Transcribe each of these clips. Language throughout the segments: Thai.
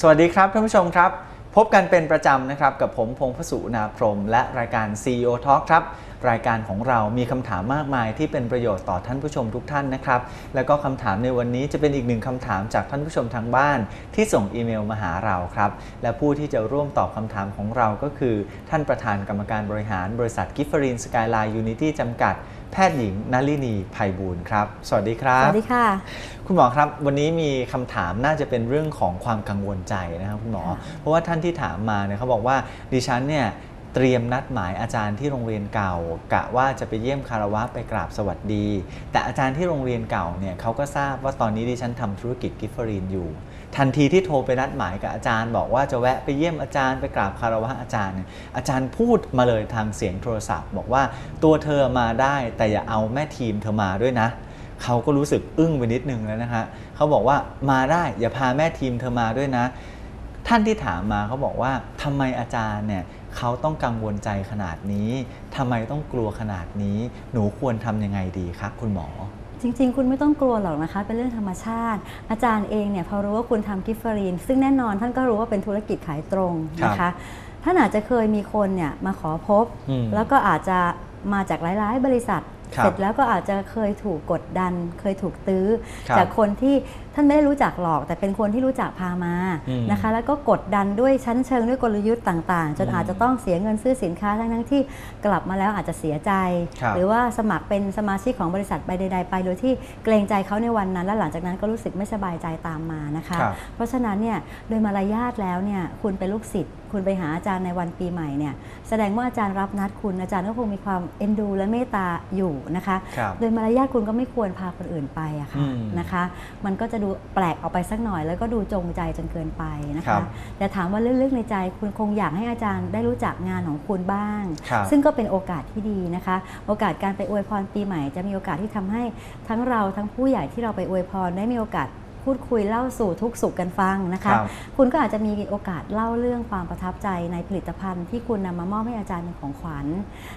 สวัสดีครับท่านผู้ชมครับ พบกันเป็นประจำนะครับ กับผมพงพสุนาพรม และรายการ CEO Talk ครับรายการของเรามีคำถามมากมายที่เป็นประโยชน์ต่อท่านผู้ชมทุกท่านนะครับ แล้วก็คำถามในวันนี้จะเป็นอีกหนึ่งคำถามจากท่านผู้ชมทางบ้าน ที่ส่งอีเมลมาหาเราครับ และผู้ที่จะร่วมตอบคำถามของเราก็คือ ท่านประธานกรรมการบริหารบริษัทกิฟฟรินสกายไลน์ยูนิตี้จำกัด แพทย์หญิงนลินีไพบูลย์ครับ สวัสดีครับ สวัสดีค่ะ คุณหมอครับ วันนี้มีคำถามน่าจะเป็นเรื่องของความกังวลใจนะครับคุณหมอค่ะเพราะว่าท่านที่ถามมาเนี่ยเขาบอกว่าดิฉันเนี่ยเตรียมนัดหมายอาจารย์ที่โรงเรียนเก่า กะว่าจะไปเยี่ยมคารวะไปกราบสวัสดี แต่อาจารย์ที่โรงเรียนเก่าเนี่ยเขาก็ทราบว่าตอนนี้ดิฉันทำธุรกิจกิฟเฟอรีนอยู่ ทันทีที่โทรไปนัดหมายกับอาจารย์ บอกว่าจะแวะไปเยี่ยมอาจารย์ไปกราบคารวะอาจารย์เนี่ยอาจารย์พูดมาเลยทางเสียงโทรศัพท์ บอกว่าตัวเธอมาได้แต่อย่าเอาแม่ทีมเธอมาด้วยนะเขาก็รู้สึกอึ้งไปนิดนึงแล้วนะฮะเขาบอกว่ามาได้อย่าพาแม่ทีมเธอมาด้วยนะ ท่านที่ถามมาเขาบอกว่าทำไมอาจารย์เนี่ยเขาต้องกังวลใจขนาดนี้ทำไมต้องกลัวขนาดนี้ หนูควรทำยังไงดีครับคุณหมอ จริง ๆ คุณไม่ต้องกลัวหรอกนะคะ เป็นเรื่องธรรมชาติ อาจารย์เองเนี่ยพอรู้ว่าคุณทำกิฟเฟอรีน ซึ่งแน่นอนท่านก็รู้ว่าเป็นธุรกิจขายตรงนะครัคะบท่านอาจจะเคยมีคนเนี่ยมาขอพบอืมแล้วก็อาจจะมาจากหลาย ๆ บริษัทครับเสร็จแล้วก็อาจจะเคยถูกกดดัน เคยถูกตื้อครับจากคนที่ ท่านไม่ได้รู้จักหรอก แต่เป็นคนที่รู้จักพามาอืมนะคะ แล้วก็กดดันด้วยชั้นเชิงด้วยกลยุทธ์ต่างๆ จนอืมอาจจะต้องเสียเงินซื้อสินค้าทั้งๆที่กลับมาแล้วอาจจะเสียใจครับหรือว่าสมัครเป็นสมาชิกของบริษัทใบใดๆไป โดยที่เกรงใจเขาในวันนั้น และหลังจากนั้นก็รู้สึกไม่สบายใจตามมานะคะครับเพราะฉะนั้นเนี่ยโดยมารยาทแล้วเนี่ยคุณเป็นลูกศิษย์คุณไปหาอาจารย์ในวันปีใหม่เนี่ยแสดงว่าอาจารย์รับนัดคุณอาจารย์ก็คงมีความเอ็นดูและเมตตาอยู่นะคะครับโดยมารยาทคุณก็ไม่ควรพาคนอื่นไปอะค่ะอืมนะคะ มันก็จะดูแปลกออกไปสักหน่อย แล้วก็ดูจงใจจนเกินไปนะครัคะ บแต่ถามว่าลึกๆในใจคุณคงอยากให้อาจารย์ได้รู้จักงานของคุณบ้าง ครับซึ่งก็เป็นโอกาสที่ดีนะคะ โอกาสการไปอวยพรปีใหม่ จะมีโอกาสที่ทำให้ทั้งเราทั้งผู้ใหญ่ที่เราไปอวยพรได้มีโอกาส พูดคุยเล่าสู่ทุกสุขกันฟังนะคะครับคุณก็อาจจะมีโอกาสเล่าเรื่องความประทับใจในผลิตภัณฑ์ที่คุณนำมามอบให้อาจารย์เป็นของขวัญ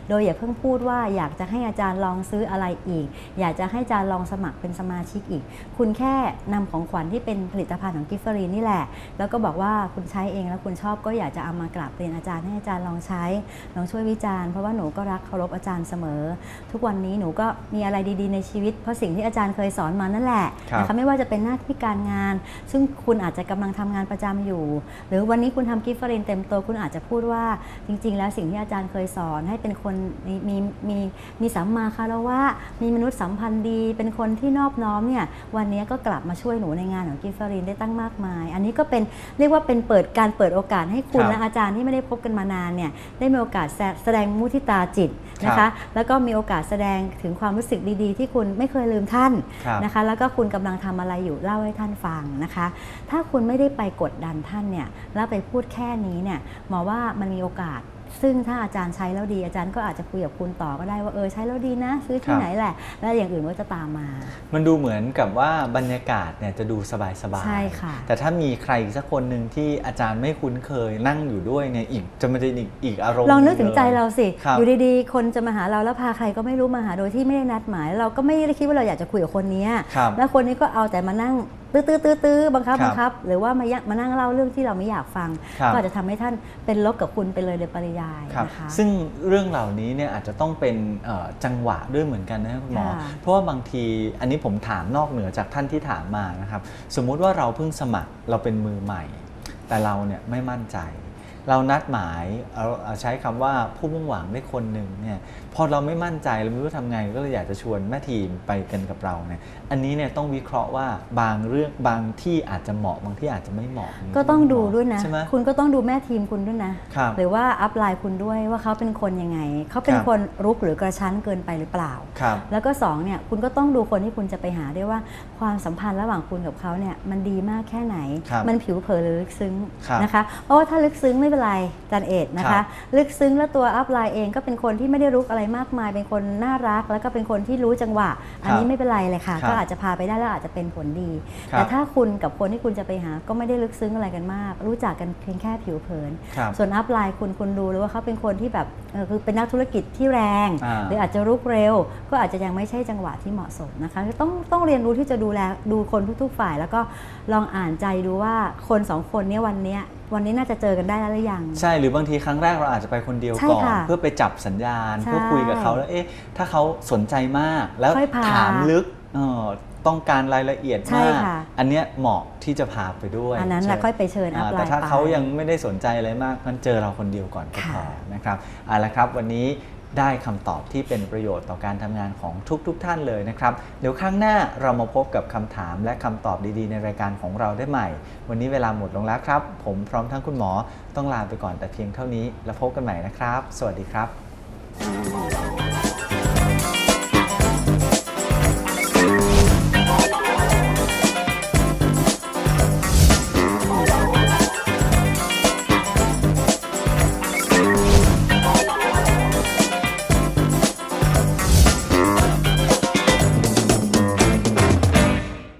โดยอย่าเพิ่งพูดว่าอยากจะให้อาจารย์ลองซื้ออะไรอีก อยากจะให้อาจารย์ลองสมัครเป็นสมาชิกอีก คุณแค่นำของขวัญที่เป็นผลิตภัณฑ์ของกิฟเฟอรีนนี่แหละ แล้วก็บอกว่าคุณใช้เองแล้วคุณชอบก็อยากจะเอามากราบเรียนอาจารย์ให้อาจารย์ลองใช้ลองช่วยวิจารณ์เพราะว่าหนูก็รักเคารพอาจารย์เสมอ ทุกวันนี้หนูก็มีอะไรดีๆ ในชีวิตเพราะสิ่งที่อาจารย์เคยสอนมานั่นแหละครับนะคะไม่ว่าจะเป็นหน้าที่การงาน ซึ่งคุณอาจจะกำลังทำงานประจำอยู่ หรือวันนี้คุณทำกิฟต์เฟรนเต็มตัวคุณอาจจะพูดว่าจริง ๆ แล้วสิ่งที่อาจารย์เคยสอนให้เป็นคนมีมีมีมีสัมมาคารวะมีมนุษยสัมพันธ์ดี เป็นคนที่นอบน้อมเนี่ยวันนี้ก็กลับมาช่วยหนูในงานของกิฟต์เฟรนได้ตั้งมากมาย อันนี้ก็เป็นเรียกว่าเป็นเปิดการเปิดโอกาสให้คุณครับและอาจารย์ที่ไม่ได้พบกันมานานเนี่ยได้มีโอกาสแสแสดงมุทิตาจิตนะครัคะบแล้วก็มีโอกาสแสดงถึงความรู้สึกดีๆ ที่คุณไม่เคยลืมท่านครับนะคะแล้วก็คุณกำลังทำอะไรอยู่เล่าใให้ท่านฟังนะคะ ถ้าคุณไม่ได้ไปกดดันท่านเนี่ยแล้วไปพูดแค่นี้เนี่ยหมอว่ามันมีโอกาส ซึ่งถ้าอาจารย์ใช้แล้วดีอาจารย์ก็อาจจะคุยกับคุณต่อก็ได้ว่าเออใช้แล้วดีนะ ซื้อคที่รับไหนแหละ แล้วอย่างอื่นก็จะตามมา มันดูเหมือนกับว่าบรรยากาศเนี่ยจะดูสบายๆใช่ค่ะแต่ถ้ามีใครอีกสักคนหนึ่งที่อาจารย์ไม่คุ้นเคยนั่งอยู่ด้วยเนี่ยอีกจะมันจะอีกอีกอารมณ์ลองนึกถึงลยใจเราสิครับอยู่ดีๆ คนจะมาหาเราแล้วพาใครก็ไม่รู้มาหาโดยที่ไม่ได้นัดหมาย เราก็ไม่ได้คิดว่าเราอยากจะคุยกับคนนี้ครับแล้วคนนี้ก็เอาแต่มานั่ง ตื้อตื้อตื้อตื้อบังคับครับบังคับ หรือว่ามายัมานั่งเล่าเรื่องที่เราไม่อยากฟังครับก็อาจจะทำให้ท่านเป็นลบกับคุณไปเลยโดยปริยายครับนะคะซึ่งเรื่องเหล่านี้เนี่ยอาจจะต้องเป็นเอ่อจังหวะด้วยเหมือนกันนะครับคุณหมอค่ะเพราะว่าบางทีอันนี้ผมถามนอกเหนือจากท่านที่ถามมานะครับ สมมุติว่าเราเพิ่งสมัครเราเป็นมือใหม่ แต่เราเนี่ยไม่มั่นใจ เรานัดหมายเอาเอาใช้คำว่าผู้มุ่งหวังได้คนหนึ่งเนี่ยพอเราไม่มั่นใจเราไม่รู้ทำไงก็เลยอยากจะชวนแม่ทีมไปกันกับเราเนี่ยอันนี้เนี่ยต้องวิเคราะห์ว่าบางเรื่องบางที่อาจจะเหมาะบางที่อาจจะไม่เหมาะก็ต้องดูด้วยนะ ใช่ไหม คุณก็ต้องดูแม่ทีมคุณด้วยนะ ครับหรือว่าอัพไลน์คุณด้วยว่าเขาเป็นคนยังไง เขาเป็นครับ คนรุกหรือกระชั้นเกินไปหรือเปล่า ครับ แล้วก็สองเนี่ยคุณก็ต้องดูคนที่คุณจะไปหาด้วยว่าความสัมพันธ์ระหว่างคุณกับเขาเนี่ยมันดีมากแค่ไหน ครับมันผิวเผินหรือลึกซึ้งครับนะคะ เพราะว่าถ้าลึกซึ้งไม่เป็นเป็นไรจันเอ็ดนะครัคะ บ ลึกซึ้งแล้วตัวอัพไลน์เองก็เป็นคนที่ไม่ได้รุกอะไรมากมาย เป็นคนน่ารัก แล้วก็เป็นคนที่รู้จังหวะ อันนี้ไม่เป็นไรเลยค่ะ ครับก็อาจจะพาไปได้แล้วอาจจะเป็นผลดี ครับ แต่ถ้าคุณกับคนที่คุณจะไปหาก็ไม่ได้ลึกซึ้งอะไรกันมาก รู้จักกันเพียงแค่ผิวเผิน ครับ ส่วนอัพไลน์คุณคุณดูเลยว่าเขาเป็นคนที่แบบเออคือเป็นนักธุรกิจที่แรง อ่าหรืออาจจะรุกเร็ว ก็อาจจะยังไม่ใช่จังหวะที่เหมาะสมนะคะคือต้องต้องเรียนรู้ที่จะดูแลดูคนทุก ๆ ฝ่าย แล้วก็ลองอ่านใจดูว่าคนสองคนเนี้วันเนี้ย วันนี้น่าจะเจอกันได้แล้วหรือยัง ใช่หรือบางทีครั้งแรกเราอาจจะไปคนเดียวใช่ก่อนค่ะเพื่อไปจับสัญญาณใช่เพื่อคุยกับเขาแล้วเอ๊ะถ้าเขาสนใจมาก แล้วค่อยพาถามลึกเออต้องการรายละเอียดใช่มากค่ะอันเนี้ยเหมาะที่จะพาไปด้วย อันนั้นแหละใช่ค่อยไปเชิญอัพอ่าไลแต่น์ถ้าไปเขายังไม่ได้สนใจอะไรมากงั้นเจอเราคนเดียวก่อนก็พอค่ะนะครับเอาละครับวันนี้ ได้คำตอบที่เป็นประโยชน์ต่อการทำงานของทุกๆทท่านเลยนะครับ เดี๋ยวครั้งหน้าเรามาพบกับคำถามและคำตอบดีๆ ในรายการของเราได้ใหม่ วันนี้เวลาหมดลงแล้วครับ ผมพร้อมทั้งคุณหมอต้องลาไปก่อนแต่เพียงเท่านี้ แล้วพบกันใหม่นะครับ สวัสดีครับ